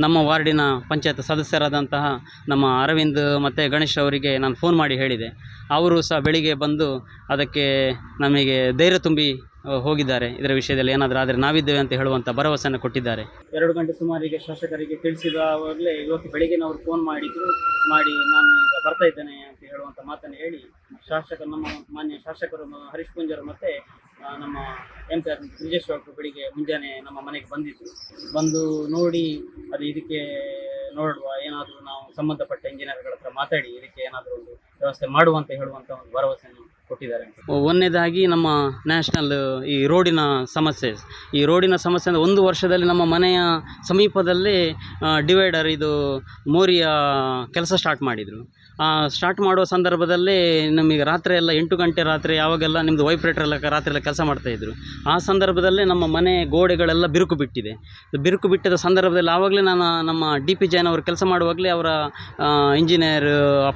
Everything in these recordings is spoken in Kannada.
ನಮ್ಮ ವಾರ್ಡಿನ ಪಂಚಾಯತ್ ಸದಸ್ಯರಾದಂತಹ ನಮ್ಮ ಅರವಿಂದ್ ಮತ್ತು ಗಣೇಶ್ ಅವರಿಗೆ ನಾನು ಫೋನ್ ಮಾಡಿ ಹೇಳಿದೆ. ಅವರು ಸಹ ಬೆಳಿಗ್ಗೆ ಬಂದು ಅದಕ್ಕೆ ನಮಗೆ ಧೈರ್ಯ ತುಂಬಿ ಹೋಗಿದ್ದಾರೆ. ಇದರ ವಿಷಯದಲ್ಲಿ ಏನಾದರೂ ಆದರೆ ನಾವಿದ್ದೇವೆ ಅಂತ ಹೇಳುವಂಥ ಭರವಸೆಯನ್ನು ಕೊಟ್ಟಿದ್ದಾರೆ. ಎರಡು ಗಂಟೆ ಸುಮಾರಿಗೆ ಶಾಸಕರಿಗೆ ತಿಳಿಸಿದಾಗಲೇ ಇವತ್ತು ಬೆಳಿಗ್ಗೆ ಅವರು ಫೋನ್ ಮಾಡಿದ್ರು. ಮಾಡಿ ನಾನು ಈಗ ಬರ್ತಾ ಇದ್ದೇನೆ ಅಂತ ಹೇಳುವಂಥ ಮಾತನ್ನು ಹೇಳಿ, ಶಾಸಕ ನಮ್ಮ ಮಾನ್ಯ ಶಾಸಕರು ಹರೀಶ್ ಪುಂಜರು ಮತ್ತು ನಮ್ಮ ಎಂ ಪಿ ಆರ್ ಬ್ರಿಜೇಶ್ವರ ಬೆಳಿಗ್ಗೆ ಮುಂಜಾನೆ ನಮ್ಮ ಮನೆಗೆ ಬಂದಿದ್ದರು ಬಂದು ನೋಡಿ ಅದು ಇದಕ್ಕೆ ನೋಡುವ, ಏನಾದರೂ ನಾವು ಸಂಬಂಧಪಟ್ಟ ಇಂಜಿನಿಯರ್ಗಳ ಹತ್ರ ಮಾತಾಡಿ, ಇದಕ್ಕೆ ಏನಾದರೂ ಒಂದು ವ್ಯವಸ್ಥೆ ಮಾಡುವಂತ ಹೇಳುವಂಥ ಒಂದು ಭರವಸೆಯನ್ನು ಕೊಟ್ಟಿದ್ದಾರೆ ಒಂದನೇದಾಗಿ ನಮ್ಮ ನ್ಯಾಷನಲ್ ಈ ರೋಡಿನ ಸಮಸ್ಯೆ. ಈ ರೋಡಿನ ಸಮಸ್ಯೆ ಅಂದರೆ ಒಂದು ವರ್ಷದಲ್ಲಿ ನಮ್ಮ ಮನೆಯ ಸಮೀಪದಲ್ಲೇ ಡಿವೈಡರ್ ಇದು ಮೋರಿಯ ಕೆಲಸ ಸ್ಟಾರ್ಟ್ ಮಾಡಿದರು. ಸ್ಟಾರ್ಟ್ ಮಾಡುವ ಸಂದರ್ಭದಲ್ಲಿ ನಮಗೆ ರಾತ್ರಿ ಎಲ್ಲ ಎಂಟು ಗಂಟೆ ರಾತ್ರಿ ಯಾವಾಗೆಲ್ಲ ನಿಮ್ಮದು ವೈಬ್ರೇಟರ್ ಎಲ್ಲ ರಾತ್ರಿ ಎಲ್ಲ ಕೆಲಸ ಮಾಡ್ತಾಯಿದ್ರು ಆ ಸಂದರ್ಭದಲ್ಲಿ ನಮ್ಮ ಮನೆ ಗೋಡೆಗಳೆಲ್ಲ ಬಿರುಕು ಬಿಟ್ಟಿದೆ. ಬಿರುಕು ಬಿಟ್ಟಿದ ಸಂದರ್ಭದಲ್ಲಿ ಆವಾಗಲೇ ನಾನು ನಮ್ಮ ಡಿ ಪಿ ಜೈನ್ ಅವರು ಕೆಲಸ ಮಾಡುವಾಗಲೇ ಅವರ ಇಂಜಿನಿಯರ್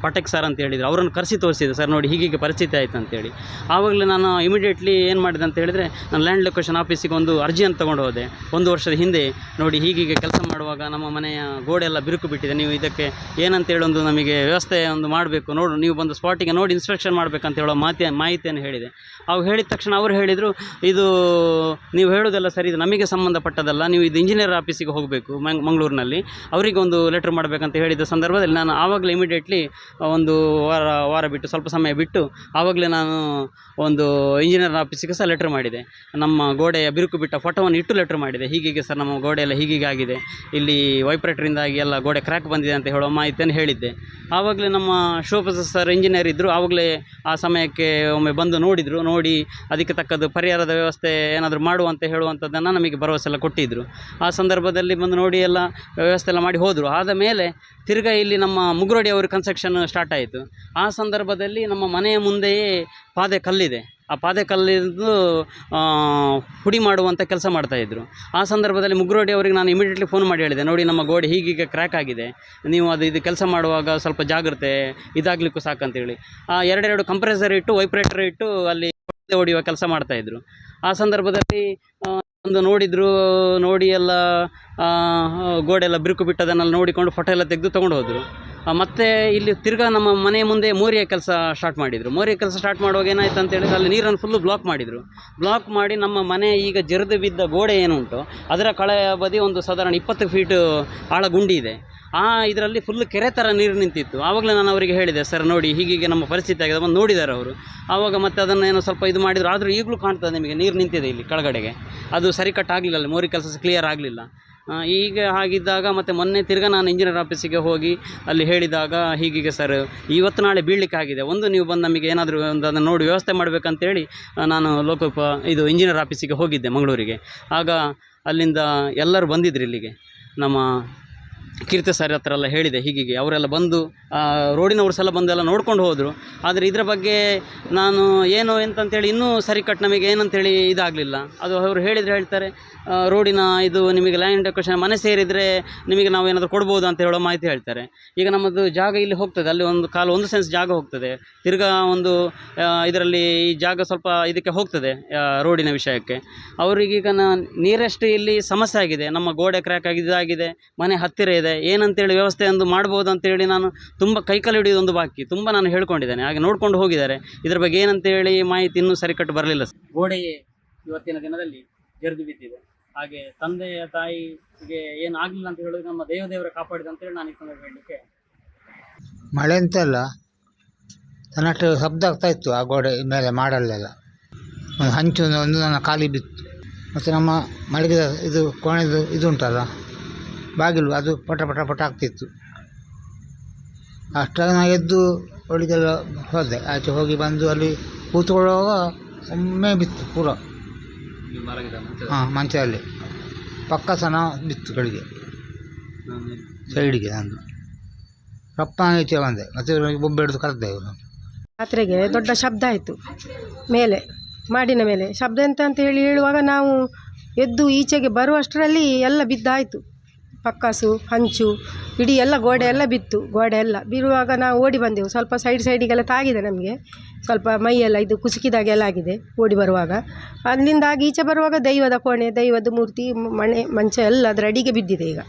ಪಟೇಕ್ ಸರ್ ಅಂತ ಹೇಳಿದರು. ಅವರನ್ನು ಕರೆಸಿ ತೋರಿಸಿದೆ, ಸರ್ ನೋಡಿ ಹೀಗೀಗೆ ಪರಿಸ್ಥಿತಿ ಆಯಿತು ಅಂತೇಳಿ ಆವಾಗಲೇ ನಾನು ಇಮಿಡಿಯೇಟ್ಲಿ ಏನು ಮಾಡಿದೆ ಅಂತ ಹೇಳಿದರೆ, ನಾನು ಲ್ಯಾಂಡ್ ಲೊಕೇಶನ್ ಆಫೀಸಿಗೆ ಒಂದು ಅರ್ಜಿಯನ್ನು ತೊಗೊಂಡು ಹೋದೆ. ಒಂದು ವರ್ಷದ ಹಿಂದೆ, ನೋಡಿ ಹೀಗೀಗೆ ಕೆಲಸ ಮಾಡುವಾಗ ನಮ್ಮ ಮನೆಯ ಗೋಡೆ ಎಲ್ಲ ಬಿರುಕು ಬಿಟ್ಟಿದೆ. ನೀವು ಇದಕ್ಕೆ ಏನಂತೇಳಿ ಒಂದು ನಮಗೆ ವ್ಯವಸ್ಥೆ ಒಂದು ಮಾಡಬೇಕು. ನೋಡು, ನೀವು ಬಂದು ಸ್ಪಾಟಿಗೆ ನೋಡಿ ಇನ್ಸ್ಪೆಕ್ಷನ್ ಮಾಡಬೇಕಂತ ಹೇಳೋ ಮಾತಿ, ಮಾಹಿತಿಯನ್ನು ಹೇಳಿದೆ. ಅವು ಹೇಳಿದ ತಕ್ಷಣ ಅವರು ಹೇಳಿದರು, ಇದು ನೀವು ಹೇಳೋದೆಲ್ಲ ಸರಿ, ಇದು ನಮಗೆ ಸಂಬಂಧಪಟ್ಟದಲ್ಲ ನೀವು ಇದು ಇಂಜಿನಿಯರ್ ಆಫೀಸಿಗೆ ಹೋಗಬೇಕು, ಮಂಗ್, ಮಂಗಳೂರಿನಲ್ಲಿ. ಅವರಿಗೆ ಒಂದು ಲೆಟ್ರ್ ಮಾಡಬೇಕಂತ ಹೇಳಿದ ಸಂದರ್ಭದಲ್ಲಿ ನಾನು ಆವಾಗಲೇ ಇಮಿಡಿಯೇಟ್ಲಿ ಒಂದು ವಾರ ವಾರ ಬಿಟ್ಟು, ಸ್ವಲ್ಪ ಸಮಯ ಬಿಟ್ಟು, ಆವಾಗಲೇ ನಾನು ಒಂದು ಇಂಜಿನಿಯರ್ ಆಫೀಸಿಗೆ ಸಹ ಲೆಟ್ರ್ ಮಾಡಿದೆ. ನಮ್ಮ ಗೋಡೆಯ ಬಿರುಕು ಬಿಟ್ಟ ಫೋಟೋವನ್ನು ಇಟ್ಟು ಲೆಟ್ರ್ ಮಾಡಿದೆ. ಹೀಗೀಗೆ ಸರ್, ನಮ್ಮ ಗೋಡೆ ಎಲ್ಲ ಹೀಗೀಗೆ ಆಗಿದೆ ಇಲ್ಲಿ ವೈಪ್ರೇಟ್ರಿಂದಾಗಿ ಎಲ್ಲ ಗೋಡೆ ಕ್ರ್ಯಾಕ್ ಬಂದಿದೆ ಅಂತ ಹೇಳೋ ಮಾಹಿತಿಯನ್ನು ಹೇಳಿದ್ದೆ. ಆವಾಗಲೇ ನಮ್ಮ ಶೋಭಸ್ ಸರ್ ಇಂಜಿನಿಯರ್ ಇದ್ದರು ಆವಾಗಲೇ ಆ ಸಮಯಕ್ಕೆ ಒಮ್ಮೆ ಬಂದು ನೋಡಿದರು, ನೋಡಿ ಅದಕ್ಕೆ ತಕ್ಕದ್ದು ಪರಿಹಾರದ ವ್ಯವಸ್ಥೆ ಏನಾದರೂ ಮಾಡುವಂತ ಹೇಳುವಂಥದ್ದನ್ನು ನಮಗೆ ಭರವಸೆ ಎಲ್ಲ ಕೊಟ್ಟಿದ್ದರು ಆ ಸಂದರ್ಭದಲ್ಲಿ ಬಂದು ನೋಡಿ ಎಲ್ಲ ವ್ಯವಸ್ಥೆ ಎಲ್ಲ ಮಾಡಿ ಹೋದರು. ಆದ ಮೇಲೆ ತಿರ್ಗಾ ಇಲ್ಲಿ ನಮ್ಮ ಮುಗುರಡಿ ಕನ್ಸ್ಟ್ರಕ್ಷನ್ ಸ್ಟಾರ್ಟ್ ಆಯಿತು. ಆ ಸಂದರ್ಭದಲ್ಲಿ ನಮ್ಮ ಮನೆಯ ಮುಂದೆಯೇ ಪಾದೆ ಕಲ್ಲಿದೆ. ಆ ಪಾದೆ ಕಲ್ಲಿದ್ದು ಆ, ಪುಡಿ ಮಾಡುವಂಥ ಕೆಲಸ ಮಾಡ್ತಾಯಿದ್ರು ಆ ಸಂದರ್ಭದಲ್ಲಿ ಮುಗ್ರೋಡಿ ಅವರಿಗೆ ನಾನು ಇಮಿಡಿಯೇಟ್ಲಿ ಫೋನ್ ಮಾಡಿ ಹೇಳಿದೆ ನೋಡಿ ನಮ್ಮ ಗೋಡೆ ಹೀಗೀಗ ಕ್ರ್ಯಾಕ್ ಆಗಿದೆ. ನೀವು ಅದು ಇದು ಕೆಲಸ ಮಾಡುವಾಗ ಸ್ವಲ್ಪ ಜಾಗ್ರತೆ ಇದಾಗಲಿಕ್ಕೂ ಸಾಕಂತೇಳಿ. ಆ ಎರಡೆರಡು ಕಂಪ್ರೆಸರ್ ಇಟ್ಟು ವೈಪ್ರೇಟರ್ ಇಟ್ಟು ಅಲ್ಲಿ ಹೊಡೆಯುವ ಕೆಲಸ ಮಾಡ್ತಾಯಿದ್ರು ಆ ಸಂದರ್ಭದಲ್ಲಿ ಒಂದು ನೋಡಿದ್ರು ನೋಡಿ ಎಲ್ಲ ಆ, ಗೋಡೆ ಎಲ್ಲ ಬಿರುಕು ಬಿಟ್ಟದನ್ನೆಲ್ಲ ನೋಡಿಕೊಂಡು ಫೋಟೋ ಎಲ್ಲ ತೆಗೆದು ತೊಗೊಂಡು ಹೋದರು. ಮತ್ತೆ ಇಲ್ಲಿ ತಿರ್ಗಾ ನಮ್ಮ ಮನೆ ಮುಂದೆ ಮೋರಿಯ ಕೆಲಸ ಸ್ಟಾರ್ಟ್ ಮಾಡಿದರು. ಮೋರಿಯ ಕೆಲಸ ಸ್ಟಾರ್ಟ್ ಮಾಡುವಾಗ ಏನಾಯ್ತು ಅಂತ ಹೇಳಿದ್ರೆ ಅಲ್ಲಿ ನೀರನ್ನು ಫುಲ್ಲು ಬ್ಲಾಕ್ ಮಾಡಿದರು. ಬ್ಲಾಕ್ ಮಾಡಿ ನಮ್ಮ ಮನೆ ಈಗ ಜರಿದು ಬಿದ್ದ ಗೋಡೆ ಏನುಂಟು ಅದರ ಕಳೆಯ ಬದಿ ಒಂದು ಸಾಧಾರಣ ಇಪ್ಪತ್ತು ಫೀಟ್ ಆಳ ಗುಂಡಿ ಇದೆ. ಆ ಇದರಲ್ಲಿ ಫುಲ್ ಕೆರೆ ಥರ ನೀರು ನಿಂತಿತ್ತು. ಆವಾಗಲೇ ನಾನು ಅವರಿಗೆ ಹೇಳಿದೆ, ಸರ್, ನೋಡಿ, ಹೀಗೀಗೆ ನಮ್ಮ ಪರಿಸ್ಥಿತಿ ಆಗಿದೆ. ಬಂದು ನೋಡಿದ್ದಾರೆ ಅವರು. ಆವಾಗ ಮತ್ತೆ ಅದನ್ನು ಏನೋ ಸ್ವಲ್ಪ ಇದು ಮಾಡಿದ್ರು. ಆದರೂ ಈಗಲೂ ಕಾಣ್ತದೆ ನಿಮಗೆ, ನೀರು ನಿಂತಿದೆ ಇಲ್ಲಿ ಕೆಳಗಡೆಗೆ. ಅದು ಸರಿ ಅಲ್ಲಿ ಮೋರಿ ಕೆಲಸ ಕ್ಲಿಯರ್ ಆಗಲಿಲ್ಲ. ಈಗ ಹಾಗಿದ್ದಾಗ ಮತ್ತು ಮೊನ್ನೆ ತಿರ್ಗಾ ನಾನು ಇಂಜಿನಿಯರ್ ಆಫೀಸಿಗೆ ಹೋಗಿ ಅಲ್ಲಿ ಹೇಳಿದಾಗ ಹೀಗೀಗೆ ಸರ್ ಇವತ್ತು ನಾಳೆ ಬೀಳಲಿಕ್ಕೆ ಆಗಿದೆ. ಒಂದು ನೀವು ಬಂದು ನಮಗೆ ಏನಾದರೂ ಒಂದು ಅದನ್ನು ನೋಡಿ ವ್ಯವಸ್ಥೆ ಮಾಡಬೇಕಂತೇಳಿ ನಾನು ಲೋಕೋಪ ಇದು ಇಂಜಿನಿಯರ್ ಆಫೀಸಿಗೆ ಹೋಗಿದ್ದೆ ಮಂಗಳೂರಿಗೆ. ಆಗ ಅಲ್ಲಿಂದ ಎಲ್ಲರೂ ಬಂದಿದ್ರು ಇಲ್ಲಿಗೆ. ನಮ್ಮ ಕೀರ್ತಿ ಸರ್ ಹತ್ರ ಎಲ್ಲ ಹೇಳಿದೆ, ಹೀಗೀಗೆ. ಅವರೆಲ್ಲ ಬಂದು ರೋಡಿನವರು ಸಲ ಬಂದೆಲ್ಲ ನೋಡ್ಕೊಂಡು ಹೋದರು. ಆದರೆ ಇದರ ಬಗ್ಗೆ ನಾನು ಏನು ಎಂತಂತೇಳಿ ಇನ್ನೂ ಸರಿ ಕಟ್ ನಮಗೆ ಏನಂತೇಳಿ ಇದಾಗಲಿಲ್ಲ. ಅದು ಅವರು ಹೇಳಿದರೆ ಹೇಳ್ತಾರೆ ರೋಡಿನ ಇದು ನಿಮಗೆ ಲ್ಯಾಂಡ್ ಡೆಕೋರೇಷನ್ ಮನೆ ಸೇರಿದರೆ ನಿಮಗೆ ನಾವು ಏನಾದರೂ ಕೊಡ್ಬೋದು ಅಂತ ಹೇಳೋ ಮಾಹಿತಿ ಹೇಳ್ತಾರೆ. ಈಗ ನಮ್ಮದು ಜಾಗ ಇಲ್ಲಿ ಹೋಗ್ತದೆ, ಅಲ್ಲಿ ಒಂದು ಕಾಲು ಒಂದು ಸೆನ್ಸ್ ಜಾಗ ಹೋಗ್ತದೆ. ತಿರ್ಗಾ ಒಂದು ಇದರಲ್ಲಿ ಈ ಜಾಗ ಸ್ವಲ್ಪ ಇದಕ್ಕೆ ಹೋಗ್ತದೆ ರೋಡಿನ ವಿಷಯಕ್ಕೆ. ಅವರಿಗೀಗ ನಿಯರೆಸ್ಟ್ ಇಲ್ಲಿ ಸಮಸ್ಯೆ ಆಗಿದೆ. ನಮ್ಮ ಗೋಡೆ ಕ್ರ್ಯಾಕ್ ಆಗಿದೆ ಮನೆ ಹತ್ತಿರ ಇದೆ. ಏನಂತೇಳಿ ವ್ಯವಸ್ಥೆ ಒಂದು ಮಾಡ್ಬೋದು ಅಂತೇಳಿ ನಾನು ತುಂಬ ಕೈಕಾಲು ಹಿಡಿಯೋದು ಒಂದು ಬಾಕಿ ತುಂಬ ನಾನು ಹೇಳ್ಕೊಂಡಿದ್ದೇನೆ. ಹಾಗೆ ನೋಡ್ಕೊಂಡು ಹೋಗಿದ್ದಾರೆ. ಇದ್ರ ಬಗ್ಗೆ ಏನಂತೇಳಿ ಮಾಹಿತಿ ಇನ್ನೂ ಸರಿಕಟ್ಟು ಬರಲಿಲ್ಲ ಗೋಡೆಯೇ ಇವತ್ತಿನ ದಿನದಲ್ಲಿ ಜರಿದು ಬಿದ್ದಿದೆ. ಹಾಗೆ ತಂದೆಯ ತಾಯಿಗೆ ಏನು ಆಗಲಿಲ್ಲ ಅಂತ ಹೇಳೋದು ನಮ್ಮ ದೇವದೇವರ ಕಾಪಾಡಿದೆ ಅಂತೇಳಿ ನಾನು ಈ ಸಂದರ್ಭ ಹೇಳಲಿಕ್ಕೆ ಮಳೆ ಅಂತಲ್ಲ ತನ್ನಷ್ಟು ಶಬ್ದ ಆಗ್ತಾ ಇತ್ತು ಆ ಗೋಡೆ ಮೇಲೆ ಮಾಡಲ್ಲೆಲ್ಲ. ಒಂದು ಹಂಚು ಒಂದು- ಒಂದು ನನ್ನ ಖಾಲಿ ಬಿತ್ತು. ಮತ್ತು ನಮ್ಮ ಮಳಿಗೆ ಇದು ಕೋಣೆದು ಇದು ಉಂಟಲ್ಲ ಬಾಗಿಲು, ಅದು ಪಟ ಪಟ ಪಟ ಆಗ್ತಿತ್ತು. ಅಷ್ಟಾಗ ನಾನು ಎದ್ದು ಒಳಗೆಲ್ಲ ಹೋದೆ. ಆಚೆ ಹೋಗಿ ಬಂದು ಅಲ್ಲಿ ಕೂತ್ಕೊಳ್ಳುವಾಗ ಒಮ್ಮೆ ಬಿತ್ತು ಪೂರ. ಹಾಂ, ಮಂಚದಲ್ಲಿ. ಪಕ್ಕ ಸನ ಬಿತ್ತು ಕಡೆಗೆ ಸೈಡಿಗೆ ನಾನು ರಪ್ಪ ಈಚೆ ಬಂದೆ. ಮತ್ತೆ ಬೊಬ್ಬೆ ಹಿಡಿದು ಕರೆದೆ ಇವರು ರಾತ್ರಿಗೆ ದೊಡ್ಡ ಶಬ್ದ ಆಯಿತು. ಮೇಲೆ, ಮಾಡಿನ ಮೇಲೆ. ಶಬ್ದ ಎಂತ ಅಂತ ಹೇಳಿ ಹೇಳುವಾಗ ನಾವು ಎದ್ದು ಈಚೆಗೆ ಬರುವಷ್ಟರಲ್ಲಿ ಎಲ್ಲ ಬಿದ್ದಾಯಿತು. ಪಕ್ಕಾಸು ಹಂಚು, ಇಡೀ ಎಲ್ಲ ಗೋಡೆ ಎಲ್ಲ ಬಿತ್ತು, ಗೋಡೆ ಎಲ್ಲ. ಬೀರುವಾಗ ನಾವು ಓಡಿ ಬಂದೆವು. ಸ್ವಲ್ಪ ಸೈಡ್ ಸೈಡಿಗೆಲ್ಲ ತಾಗಿದೆ ನಮಗೆ. ಸ್ವಲ್ಪ ಮೈಯೆಲ್ಲ ಇದು ಕುಸುಕಿದಾಗೆಲ್ಲ ಆಗಿದೆ ಓಡಿ ಬರುವಾಗ. ಅಲ್ಲಿಂದ ಆಗಿ ಈಚೆ ಬರುವಾಗ ದೈವದ ಕೋಣೆ, ದೈವದ ಮೂರ್ತಿ, ಮಣೆ, ಮಂಚ ಎಲ್ಲ ಅದರ ಅಡಿಗೆ ಬಿದ್ದಿದೆ ಈಗ.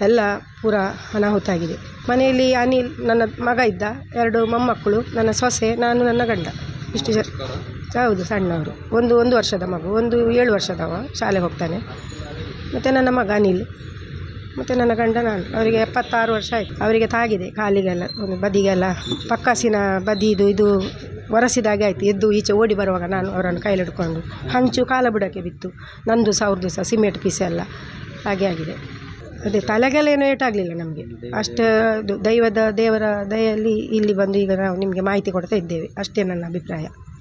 ಎಲ್ಲ ಪೂರ ಅನಾಹುತ ಆಗಿದೆ. ಮನೆಯಲ್ಲಿ ಅನಿಲ್ ನನ್ನ ಮಗ ಇದ್ದ, ಎರಡು ಮೊಮ್ಮಕ್ಕಳು, ನನ್ನ ಸೊಸೆ, ನಾನು ನನ್ನ ಗಂಡ. ಇಷ್ಟು ಜ ಹೌದು, ಸಣ್ಣವರು. ಒಂದು ಒಂದು ವರ್ಷದ ಮಗು, ಒಂದು ಏಳು ವರ್ಷದವ, ಶಾಲೆಗೆ ಹೋಗ್ತಾನೆ. ಮತ್ತು ನನ್ನ ಮಗ ಅನಿಲ್. ಮತ್ತು ನನ್ನ ಗಂಡ ನಾನು, ಅವರಿಗೆ ಎಪ್ಪತ್ತಾರು ವರ್ಷ ಆಯಿತು. ಅವರಿಗೆ ತಾಗಿದೆ ಕಾಲಿಗೆಲ್ಲ, ಒಂದು ಬದಿಗೆಲ್ಲ, ಪಕ್ಕಾಸಿನ ಬದಿದು ಇದು ಒರೆಸಿದಾಗೆ ಆಯಿತು. ಎದ್ದು ಈಚೆ ಓಡಿ ಬರುವಾಗ ನಾನು ಅವರನ್ನು ಕೈಲಿಡ್ಕೊಂಡು, ಹಂಚು ಕಾಲ ಬುಡಕ್ಕೆ ಬಿತ್ತು. ನಂದು ಸಹ ಅವ್ರದ್ದು ಸಹ ಸಿಮೆಂಟ್ ಪೀಸ್ ಎಲ್ಲ ಹಾಗೆ ಆಗಿದೆ. ಅದೇ ತಲೆಗೆಲ್ಲ ಏನೂ ಏಟಾಗಲಿಲ್ಲ ನಮಗೆ. ಅಷ್ಟು ದೈವದ ದೇವರ ದಯೆಯಲ್ಲಿ ಇಲ್ಲಿ ಬಂದು ಈಗ ನಾವು ನಿಮಗೆ ಮಾಹಿತಿ ಕೊಡ್ತಾ ಇದ್ದೇವೆ. ಅಷ್ಟೇ ನನ್ನ ಅಭಿಪ್ರಾಯ.